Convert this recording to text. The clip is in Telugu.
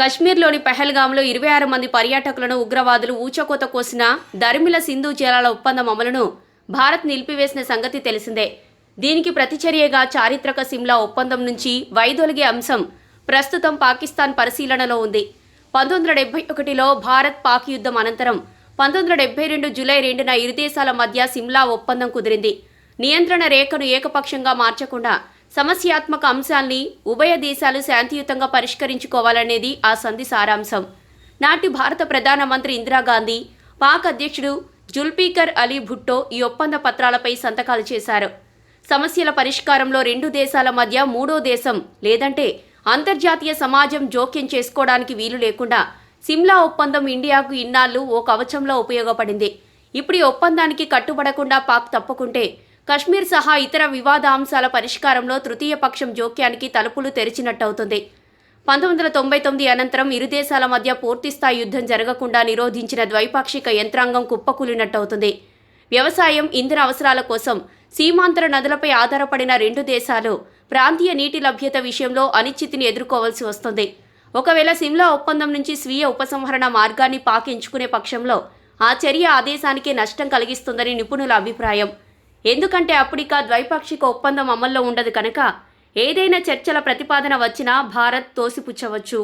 కశ్మీర్లోని పెహల్గాంలో ఇరవై ఆరు మంది పర్యాటకులను ఉగ్రవాదులు ఊచకోత కోసిన దరిమిల సింధు జలాల ఒప్పందం అమలును భారత్ నిలిపివేసిన సంగతి తెలిసిందే. దీనికి ప్రతిచర్యగా చారిత్రక సిమ్లా ఒప్పందం నుంచి వైదొలిగే అంశం ప్రస్తుతం పాకిస్తాన్ పరిశీలనలో ఉంది. పంతొమ్మిది వందల డెబ్బై ఒకటిలో భారత్ పాక్ యుద్ధం అనంతరం పంతొమ్మిది వందల డెబ్బై రెండు జూలై రెండున ఇరు దేశాల మధ్య సిమ్లా ఒప్పందం కుదిరింది. నియంత్రణ రేఖను ఏకపక్షంగా మార్చకుండా సమస్యాత్మక అంశాల్ని ఉభయ దేశాలు శాంతియుతంగా పరిష్కరించుకోవాలనేది ఆ సంధి సారాంశం. నాటి భారత ప్రధానమంత్రి ఇందిరాగాంధీ పాక్ అధ్యక్షుడు జుల్పీకర్ అలీ భుట్టో ఈ ఒప్పంద పత్రాలపై సంతకాలు చేశారు. సమస్యల పరిష్కారంలో రెండు దేశాల మధ్య మూడో దేశం లేదంటే అంతర్జాతీయ సమాజం జోక్యం చేసుకోవడానికి వీలు లేకుండా సిమ్లా ఒప్పందం ఇండియాకు ఇన్నాళ్ళు ఓ కవచంలో ఉపయోగపడింది. ఇప్పుడు ఈ ఒప్పందానికి కట్టుబడకుండా పాక్ తప్పుకుంటే కశ్మీర్ సహా ఇతర వివాదాంశాల పరిష్కారంలో తృతీయ పక్షం జోక్యానికి తలుపులు తెరిచినట్టవుతుంది. పంతొమ్మిది వందల తొంభై తొమ్మిది అనంతరం ఇరు దేశాల మధ్య పూర్తిస్థాయి యుద్ధం జరగకుండా నిరోధించిన ద్వైపాక్షిక యంత్రాంగం కుప్పకూలినట్టవుతుంది. వ్యవసాయం ఇంధన అవసరాల కోసం సీమాంతర నదులపై ఆధారపడిన రెండు దేశాలు ప్రాంతీయ నీటి లభ్యత విషయంలో అనిశ్చితిని ఎదుర్కోవాల్సి వస్తుంది. ఒకవేళ సిమ్లా ఒప్పందం నుంచి స్వీయ ఉపసంహరణ మార్గాన్ని పాకించుకునే పక్షంలో ఆ చర్య ఆదేశానికి నష్టం కలిగిస్తుందని నిపుణుల అభిప్రాయం. ఎందుకంటే అప్పుడిక ద్వైపాక్షిక ఒప్పందం అమల్లో ఉండదు కనుక ఏదైనా చర్చల ప్రతిపాదన వచ్చినా భారత్ తోసిపుచ్చవచ్చు.